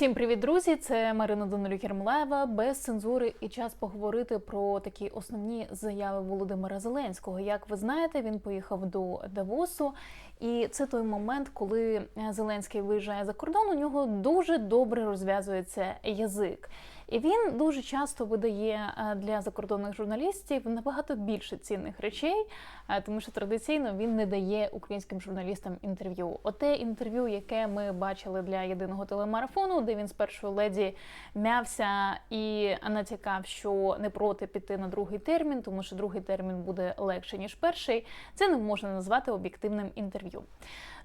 Всім привіт, друзі! Це Марина Данилюк Єрмолаєва. без цензури і час поговорити про такі основні заяви Володимира Зеленського. Як ви знаєте, він поїхав до Давосу, і це той момент, коли Зеленський виїжджає за кордон. У нього дуже добре розв'язується язик. І він дуже часто видає е, для закордонних журналістів набагато більше цінних речей, е, тому що традиційно він не дає українським журналістам інтерв'ю. Оте інтерв'ю, яке ми бачили для єдиного телемарафону, де він з першої леді м'явся і натякав, що не проти піти на другий термін, тому що другий термін буде легше ніж перший. Це не можна назвати об'єктивним інтерв'ю.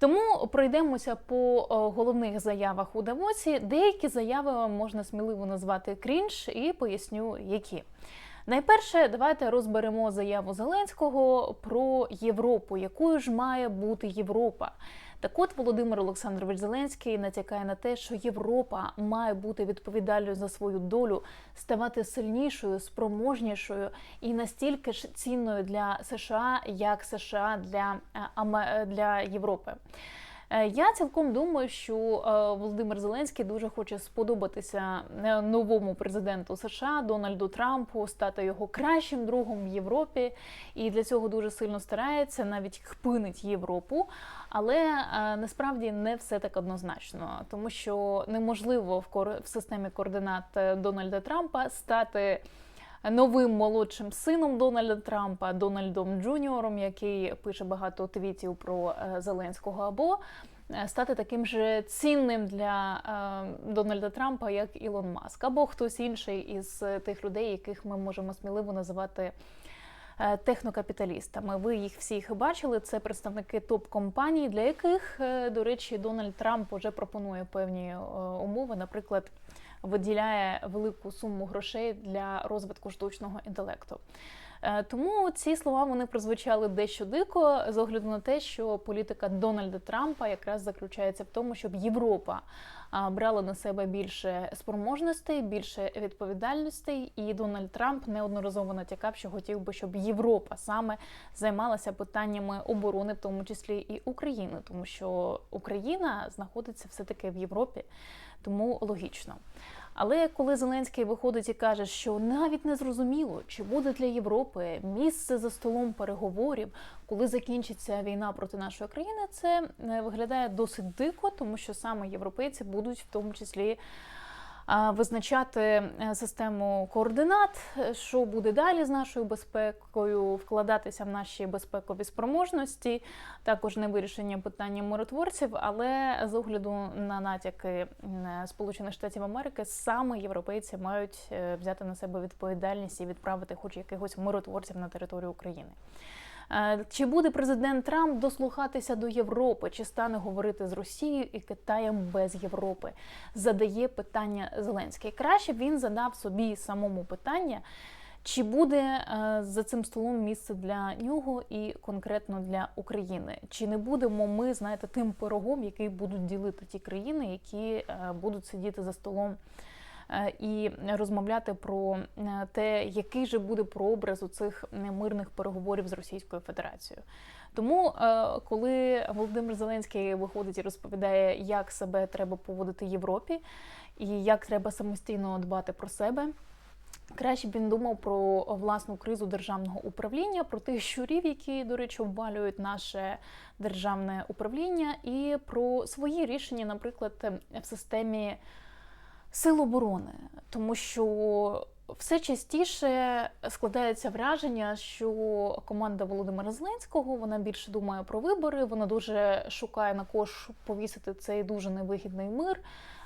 Тому пройдемося по головних заявах у Давосі. Деякі заяви можна сміливо назвати крінж, і поясню, які. Найперше, давайте розберемо заяву Зеленського про Європу, якою ж має бути Європа. Так от Володимир Олександрович Зеленський натякає на те, що Європа має бути відповідальною за свою долю, ставати сильнішою, спроможнішою і настільки ж цінною для США, як США для, е, для Європи. Е, я цілком думаю, що е, Володимир Зеленський дуже хоче сподобатися е, новому президенту США Дональду Трампу, стати його кращим другом в Європі, і для цього дуже сильно старається, навіть хпинить Європу. Але насправді не все так однозначно, тому що неможливо в системі координат Дональда Трампа стати. Новим молодшим сином Дональда Трампа Дональдом Джуніором, який пише багато твітів про Зеленського, або Е, стати таким же цінним для е, Дональда Трампа, як Ілон Маск, або хтось інший із тих людей, яких ми можемо сміливо називати. Е, технокапіталістами ви їх всіх бачили. Це представники топ-компаній, для яких, до речі, Дональд Трамп вже пропонує певні умови. Наприклад, виділяє велику суму грошей для розвитку штучного інтелекту. Е, тому ці слова вони прозвучали дещо дико з огляду на те, що політика Дональда Трампа якраз заключається в тому, щоб Європа брала на себе більше спроможностей, більше відповідальностей. І Дональд Трамп неодноразово натякав, що хотів би, щоб Європа саме займалася питаннями оборони, в тому числі і України, тому що Україна знаходиться все таки в Європі, тому логічно. Але коли Зеленський виходить і каже, що навіть не зрозуміло, чи буде для Європи місце за столом переговорів, коли закінчиться війна проти нашої країни, це е, виглядає досить дико, тому що саме європейці будуть в тому числі визначати е, систему координат, що буде далі з нашою безпекою, вкладатися в наші безпекові спроможності, також не вирішення питання миротворців, але з огляду на натяки Сполучених Штатів Америки саме європейці мають е, взяти на себе відповідальність і відправити, хоч якихось миротворців на територію України. Е, чи буде президент Трамп дослухатися до Європи, чи стане говорити з Росією і Китаєм без Європи? Задає питання Зеленський. Краще б він задав собі самому питання. Чи буде е, за цим столом місце для нього і конкретно для України? Чи не будемо ми знаєте тим пирогом, який будуть ділити ті країни, які е, будуть сидіти за столом і розмовляти про е, те, який же буде прообраз у цих мирних переговорів з Російською Федерацією. Тому, е, коли Володимир Зеленський виходить і розповідає, як себе треба поводити Європі, і як треба самостійно дбати про себе. Краще б він думав про власну кризу державного управління, про тих щурів, які, до речі, обвалюють наше державне управління, і про свої рішення, наприклад, в системі сил оборони, тому що все частіше складається враження, що команда Володимира Зеленського вона більше думає про вибори. Вона дуже шукає на кого повісити цей дуже невигідний мир,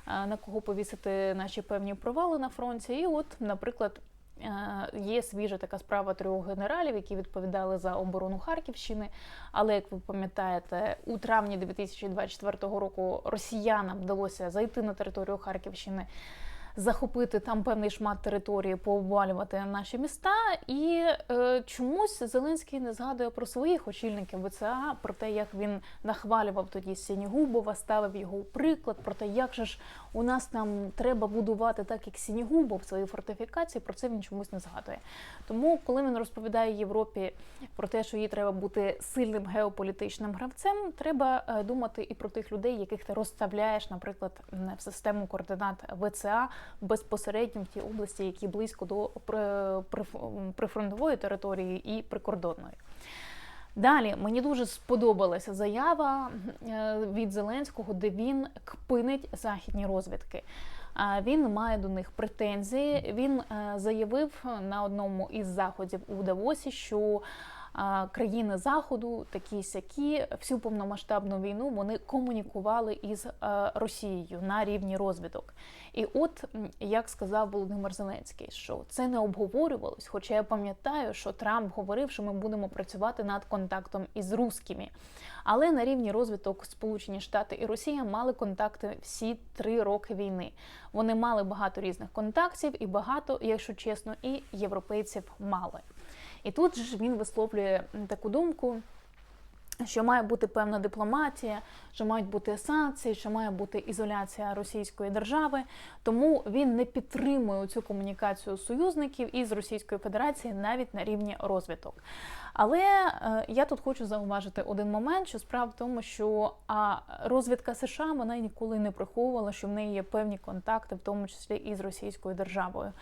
на кого повісити наші певні провали на фронті. І, от, наприклад. Е, є свіжа така справа трьох генералів, які відповідали за оборону Харківщини. Але як ви пам'ятаєте, у травні 2024 року росіянам вдалося зайти на територію Харківщини. захопити там певний шмат території, пообвалювати наші міста. І е, чомусь Зеленський не згадує про своїх очільників ВЦА, про те, як він нахвалював тоді Сінігубова, ставив його у приклад, про те, як же ж у нас там треба будувати так, як Сінігубов свої фортифікації. Про це він чомусь не згадує. Тому, коли він розповідає Європі про те, що їй треба бути сильним геополітичним гравцем, треба е, думати і про тих людей, яких ти розставляєш, наприклад, в систему координат ВЦА безпосередньо в тій області, які близько до при- прифронтової території і прикордонної. Далі мені дуже сподобалася заява е, від Зеленського, де він кпинить західні розвідки. Він має до них претензії. Він е, заявив на одному із заходів у Давосі, що країни заходу, такі сякі, всю повномасштабну війну вони комунікували із е, Росією на рівні розвідок. І от як сказав Володимир Зеленський, що це не обговорювалось. Хоча я пам'ятаю, що Трамп говорив, що ми будемо працювати над контактом із русскими. Але на рівні розвиток Сполучені Штати і Росія мали контакти всі три роки війни. Вони мали багато різних контактів, і багато, якщо чесно, і європейців мали. І тут ж він висловлює таку думку. Що має бути певна дипломатія, що мають бути санкції, що має бути ізоляція російської держави. Тому він не підтримує цю комунікацію союзників із Російською Федерацією навіть на рівні розвиток. Але е, я тут хочу зауважити один момент, що справа в тому, що а, розвідка США вона ніколи не приховувала, що в неї є певні контакти, в тому числі і з Російською державою.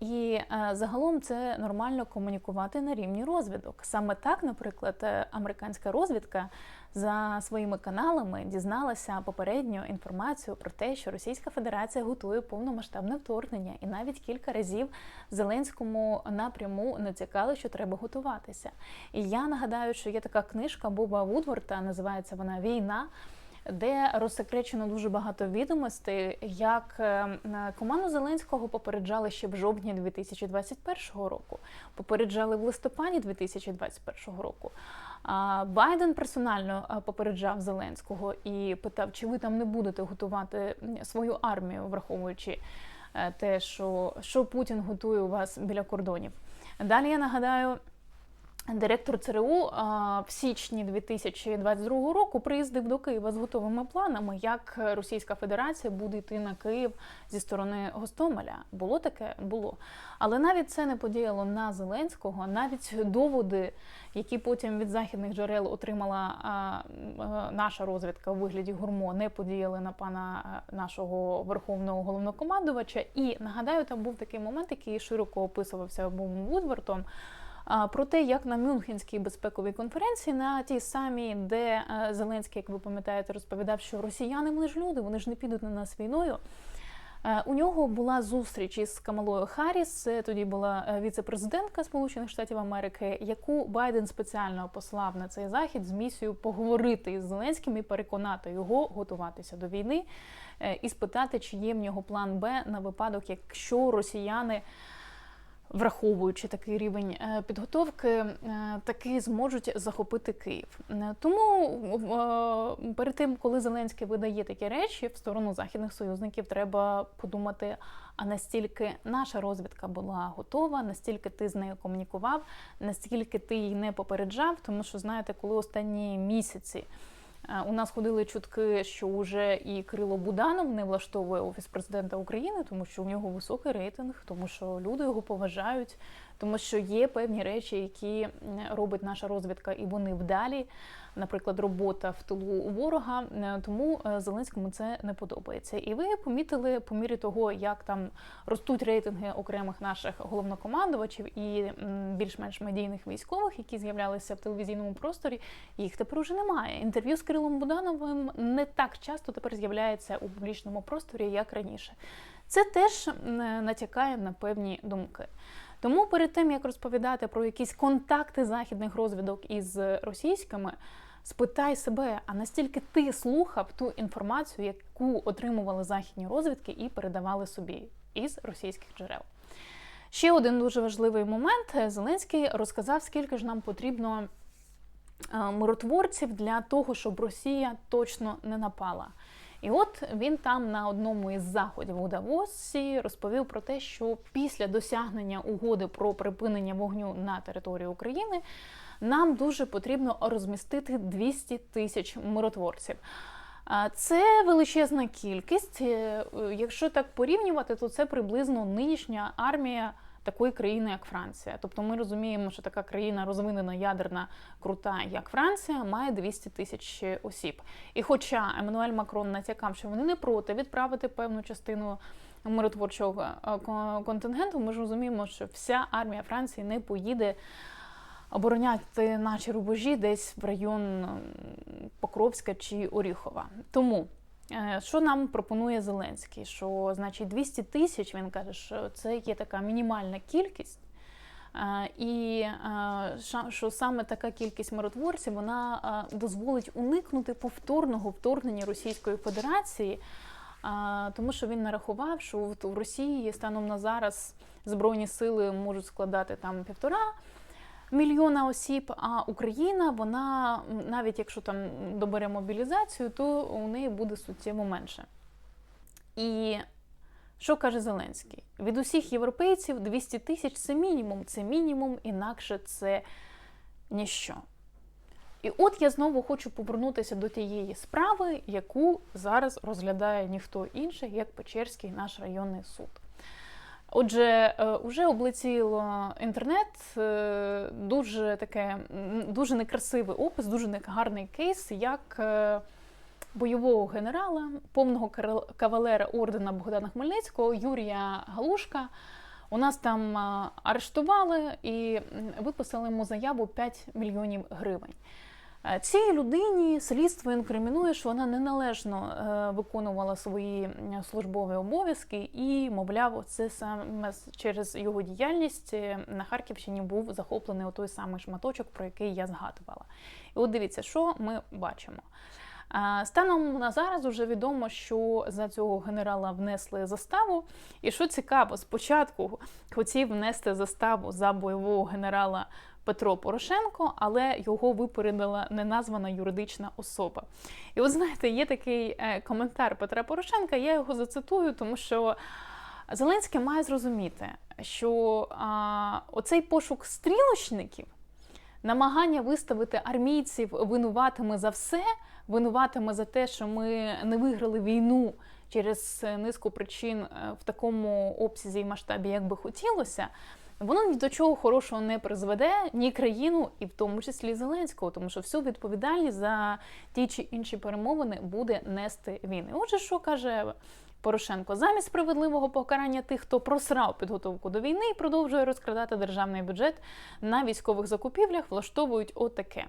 І е, загалом це нормально комунікувати на рівні розвідок. Саме так, наприклад, е, американська розвідка за своїми каналами дізналася попередньо інформацію про те, що Російська Федерація готує повномасштабне вторгнення, і навіть кілька разів Зеленському напряму натякали, що треба готуватися. І я нагадаю, що є така книжка Боба Вудворта, називається вона Війна де розсекречено дуже багато відомостей, як е, команду Зеленського попереджали ще в жовтні 2021 року, попереджали в листопаді 2021 року. Байден персонально е, попереджав Зеленського і питав, чи ви там не будете готувати свою армію, враховуючи е, те, що, що Путін готує у вас біля кордонів. Далі я нагадаю. Директор ЦРУ в січні 2022 року приїздив до Києва з готовими планами, як Російська Федерація буде йти на Київ зі сторони Гостомеля. Було таке? Було. Але навіть це не подіяло на Зеленського, навіть доводи, які потім від західних джерел отримала наша розвідка у вигляді гурмо, не подіяли на пана нашого верховного головнокомандувача. І нагадаю, там був такий момент, який широко описувався Бумом Вудвартом. Про те, як на Мюнхенській безпековій конференції, на тій самій, де е, Зеленський, як ви пам'ятаєте, розповідав, що росіяни вони ж люди, вони ж не підуть на нас війною. Е, У нього була зустріч із Камалою Харріс, це тоді була е, віце-президентка Сполучених Штатів Америки, яку Байден спеціально послав на цей захід з місією поговорити із Зеленським і переконати його готуватися до війни і спитати, чи є в нього план Б на випадок, якщо росіяни враховуючи такий рівень е, підготовки, е, таки зможуть захопити Київ. Е, Тому перед тим, коли Зеленський видає такі речі в сторону західних союзників, треба подумати, а настільки наша розвідка була готова, настільки ти з нею комунікував, настільки ти її не попереджав, тому що знаєте, коли останні місяці. Е, У нас ходили чутки, що уже і Крило Буданов не влаштовує офіс президента України, тому що у нього високий рейтинг, тому що люди його поважають, тому що є певні речі, які робить наша розвідка, і вони вдалі. Наприклад, робота в тилу у ворога. Е, Тому е, Зеленському це не подобається. І ви помітили по мірі того, як там ростуть рейтинги окремих наших головнокомандувачів і більш-менш медійних військових, які з'являлися в телевізійному просторі. Їх тепер уже немає. Інтерв'ю з Кирилом Будановим не так часто тепер з'являється у публічному просторі, як раніше. Це теж натякає на певні думки. Тому перед тим як розповідати про якісь контакти західних розвідок із російськими, спитай себе, а настільки ти слухав ту інформацію, яку отримували західні розвідки і передавали собі із російських джерел. Ще один дуже важливий момент: Зеленський розказав, скільки ж нам потрібно е, миротворців для того, щоб Росія точно не напала. І от він там на одному із заходів у Давосі розповів про те, що після досягнення угоди про припинення вогню на території України нам дуже потрібно розмістити 200 тисяч миротворців. Це величезна кількість. Е, Якщо так порівнювати, то це приблизно нинішня армія такої країни, як Франція. Тобто ми розуміємо, що така країна розвинена ядерна, крута, як Франція, має 200 тисяч осіб. І хоча Еммануель Макрон натякав, що вони не проти відправити певну частину миротворчого е, контингенту, ми ж розуміємо, що вся армія Франції не поїде обороняти наші рубежі десь в район Покровська чи Оріхова. Тому що нам пропонує Зеленський? Що значить 200 тисяч, він каже, що це є така мінімальна кількість. Е, І е, що саме така кількість миротворців вона е, дозволить уникнути повторного вторгнення Російської Федерації, тому що він нарахував, що у Росії станом на зараз збройні сили можуть складати там півтора мільйона осіб. А Україна, вона навіть якщо там добере мобілізацію, то у неї буде суттєво менше. І що каже Зеленський? Від усіх європейців 200 тисяч це мінімум, це мінімум, інакше це ніщо. І от я знову хочу повернутися до тієї справи, яку зараз розглядає ніхто інший, як Печерський наш районний суд. Отже, е, уже облетіло інтернет е, дуже таке дуже некрасивий опис, дуже негарний кейс, як е, бойового генерала, повного кавалера ордена Богдана Хмельницького Юрія Галушка. У нас там арештували і виписали йому заяву 5 мільйонів гривень. Е, Цій людині слідство інкримінує, що вона неналежно е, виконувала свої службові обов'язки, і, мовляв, це саме через його діяльність е, на Харківщині був захоплений той самий шматочок, про який я згадувала. І от дивіться, що ми бачимо. Станом на зараз вже відомо, що за цього генерала внесли заставу. І що цікаво, спочатку хотів внести заставу за бойового генерала Петро Порошенко, але його випередила неназвана юридична особа. І от знаєте, є такий е, коментар Петра Порошенка, я його зацитую, тому що Зеленський має зрозуміти, що а, оцей пошук стрілочників, намагання виставити армійців винуватими за все, винуватими за те, що ми не виграли війну через низку причин е, в такому обсязі і масштабі, як би хотілося. Воно ні до чого хорошого не призведе ні країну, і в тому числі Зеленського, тому що всю відповідальність за ті чи інші перемовини буде нести він. І Отже, що каже Порошенко? Замість справедливого покарання тих, хто просрав підготовку до війни і продовжує розкрадати державний бюджет на військових закупівлях, влаштовують отаке.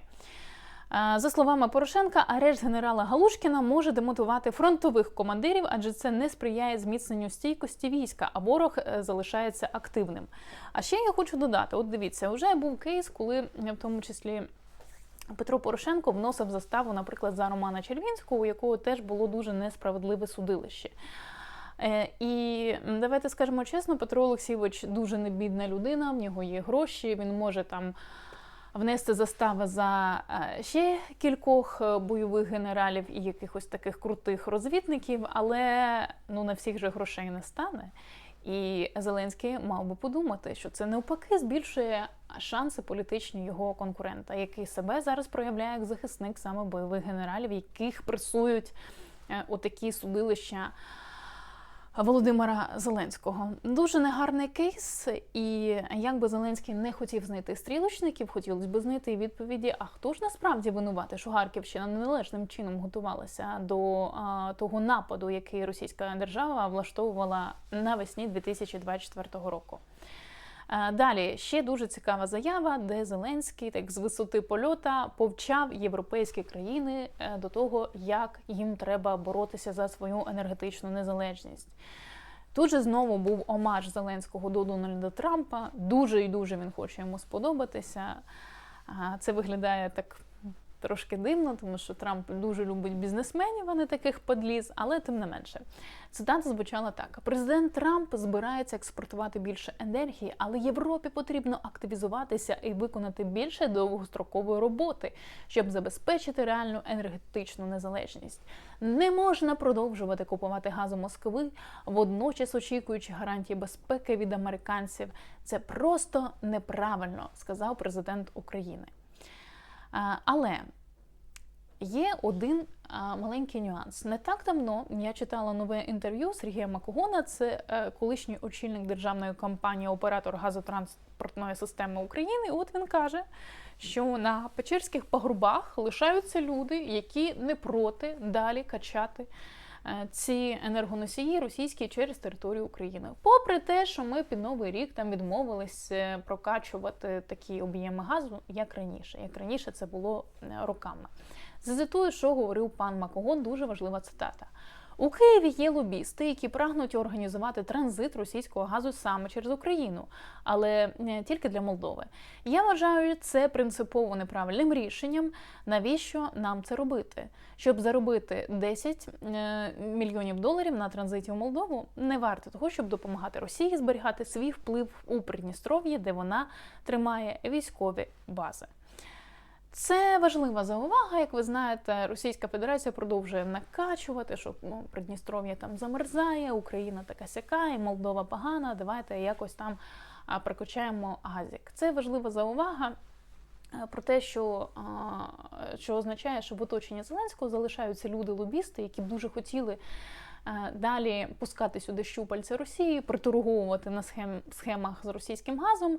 За словами Порошенка, арешт генерала Галушкіна може демотивувати фронтових командирів, адже це не сприяє зміцненню стійкості війська, а ворог е, залишається активним. А ще я хочу додати: от дивіться, вже був кейс, коли в тому числі. Петро Порошенко вносив заставу, наприклад, за Романа Червінського, у якого теж було дуже несправедливе судилище. Е, І давайте скажемо чесно, Петро Олексійович дуже небідна людина, в нього є гроші, він може там внести застави за е, ще кількох е, бойових генералів і якихось таких крутих розвідників, але ну на всіх же грошей не стане. І Зеленський мав би подумати, що це навпаки збільшує шанси політичні його конкурента, який себе зараз проявляє як захисник саме бойових генералів, яких пресують е, отакі судилища Володимира Зеленського. Дуже негарний кейс, і як би Зеленський не хотів знайти стрілочників, хотілося б знайти відповіді. А хто ж насправді винуватий, що Харківщина неналежним чином готувалася до а, того нападу, який російська держава влаштовувала навесні 2024 року. Е, Далі ще дуже цікава заява, де Зеленський так з висоти польота повчав європейські країни е, до того, як їм треба боротися за свою енергетичну незалежність. Тут же знову був омаж Зеленського до Дональда Трампа. Дуже і дуже він хоче йому сподобатися. Це виглядає так трошки дивно, тому що Трамп дуже любить бізнесменів, а не таких подліз, але тим не менше. Цитата звучала так: президент Трамп збирається експортувати більше енергії, але Європі потрібно активізуватися і виконати більше довгострокової роботи, щоб забезпечити реальну енергетичну незалежність. Не можна продовжувати купувати газ Москви, водночас очікуючи гарантії безпеки від американців. Це просто неправильно, сказав президент України. А, Але є один маленький нюанс. Не так давно я читала нове інтерв'ю Сергія Макогона, це е, колишній очільник державної компанії Оператор газотранспортної системи України. І от він каже, що на Печерських пагрубах лишаються люди, які не проти далі качати. Е, Ці енергоносії російські через територію України, попри те, що ми під новий рік там відмовились е, прокачувати такі об'єми газу, як раніше. Як раніше це було е, роками. Зацитую, що говорив пан Макогон, дуже важлива цитата. У Києві є лобісти, які прагнуть організувати транзит російського газу саме через Україну, але не тільки для Молдови. Я вважаю це принципово неправильним рішенням. Навіщо нам це робити? Щоб заробити 10 е, мільйонів доларів на транзиті в Молдову, не варто того, щоб допомагати Росії зберігати свій вплив у Придністров'ї, де вона тримає військові бази. Це важлива заувага. Як ви знаєте, Російська Федерація продовжує накачувати, що ну, Придністров'я там замерзає, Україна така сяка, і Молдова погана. Давайте якось там а, прикачаємо газік. Це важлива заувага. е, Про те, що, що означає, що в оточенні Зеленського залишаються люди-лобісти, які дуже хотіли е, далі пускати сюди щупальця Росії, приторговувати на схем, схемах з російським газом.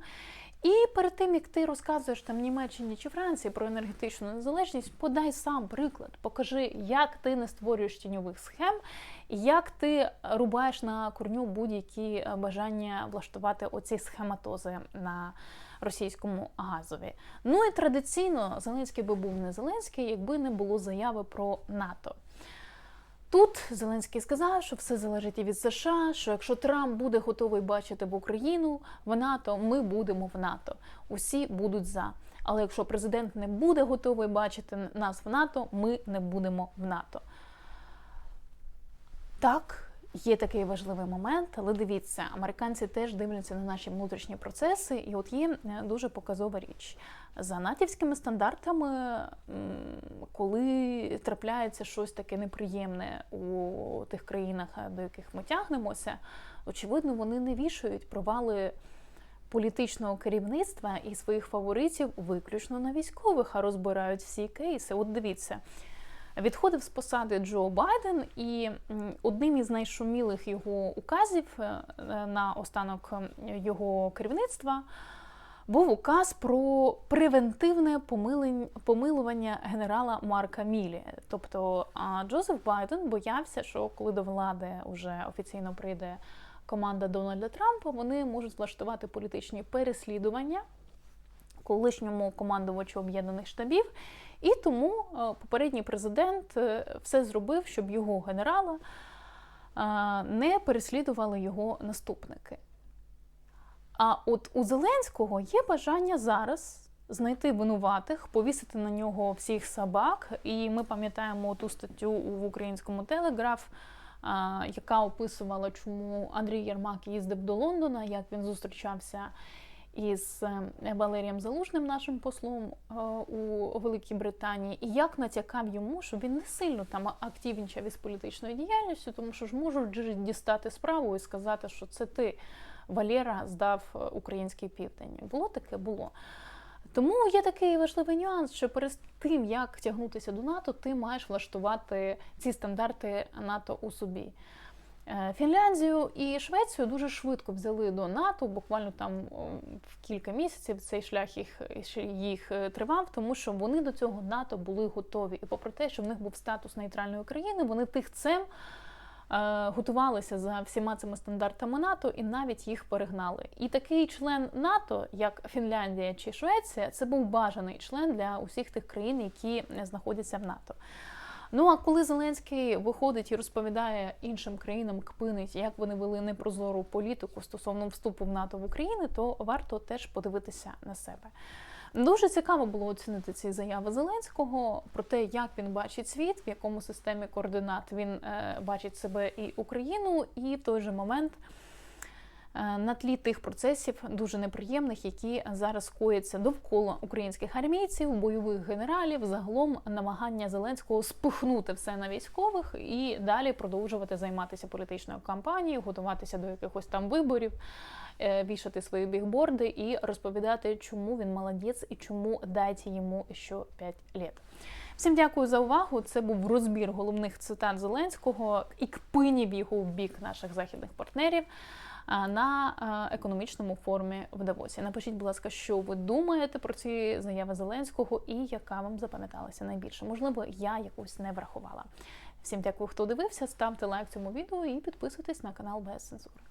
І перед тим як ти розказуєш там Німеччині чи Франції про енергетичну незалежність, подай сам приклад, покажи, як ти не створюєш тіньових схем, як ти рубаєш на корню будь-які е, бажання влаштувати оці схематози на російському газові. Ну і традиційно Зеленський би був не Зеленський, якби не було заяви про НАТО. Тут Зеленський сказав, що все залежить і від США, що якщо Трамп буде готовий бачити в Україну в НАТО, ми будемо в НАТО. Усі будуть за. Але якщо президент не буде готовий бачити нас в НАТО, ми не будемо в НАТО. Так, є такий важливий момент, але дивіться, американці теж дивляться на наші внутрішні процеси, і от є е, дуже показова річ. За натівськими стандартами, коли трапляється щось таке неприємне у тих країнах, е, до яких ми тягнемося, очевидно, вони не вішають провали політичного керівництва і своїх фаворитів виключно на військових, а розбирають всі кейси. От дивіться. Відходив з посади Джо Байден, і одним із найшумілих його указів е, е, на останок його керівництва був указ про превентивне помилування генерала Марка Мілі. Тобто Джозеф Байден боявся, що коли до влади вже офіційно прийде команда Дональда Трампа, вони можуть влаштувати політичні переслідування колишньому командувачу об'єднаних штабів. І тому е, попередній президент е, все зробив, щоб його генерала е, не переслідували його наступники. А от у Зеленського є бажання зараз знайти винуватих, повісити на нього всіх собак. І ми пам'ятаємо ту статтю в українському телеграф, яка описувала, чому Андрій Єрмак їздив до Лондона, як він зустрічався із е, Валерієм Залужним, нашим послом е, у Великій Британії, і як натякав йому, що він не сильно там активнічав із політичною діяльністю, тому що ж можуть дістати справу і сказати, що це ти, Валера, здав е, український південь. Було таке? Було. Тому є такий важливий нюанс, що перед тим, як тягнутися до НАТО, ти маєш влаштувати ці стандарти НАТО у собі. Е, Фінляндію і Швецію дуже швидко взяли до НАТО, буквально там в кілька місяців цей шлях їх, їх е, тривав, тому що вони до цього НАТО були готові. І попри те, що в них був статус нейтральної країни, вони тихцем е, готувалися за всіма цими стандартами НАТО і навіть їх перегнали. І такий член НАТО, як Фінляндія чи Швеція, це був бажаний член для усіх тих країн, які знаходяться в НАТО. Ну а коли Зеленський виходить і розповідає іншим країнам, кпинить, як вони вели непрозору політику стосовно вступу в НАТО в Україну, то варто теж подивитися на себе. Дуже цікаво було оцінити ці заяви Зеленського про те, як він бачить світ, в якому системі координат він е, бачить себе і Україну, і в той же момент на тлі тих процесів дуже неприємних, які зараз кояться довкола українських армійців, бойових генералів, загалом намагання Зеленського спихнути все на військових і далі продовжувати займатися політичною кампанією, готуватися до якихось там виборів, е, вішати свої бігборди і розповідати, чому він молодець і чому дайте йому ще 5 лет. Всім дякую за увагу. Це був розбір головних цитат Зеленського і кпинів його в бік наших західних партнерів на економічному форумі в Давосі. Напишіть, будь ласка, що ви думаєте про ці заяви Зеленського і яка вам запам'яталася найбільше. Можливо, я якусь не врахувала. Всім дякую, хто дивився. Ставте лайк цьому відео і підписуйтесь на канал без цензури.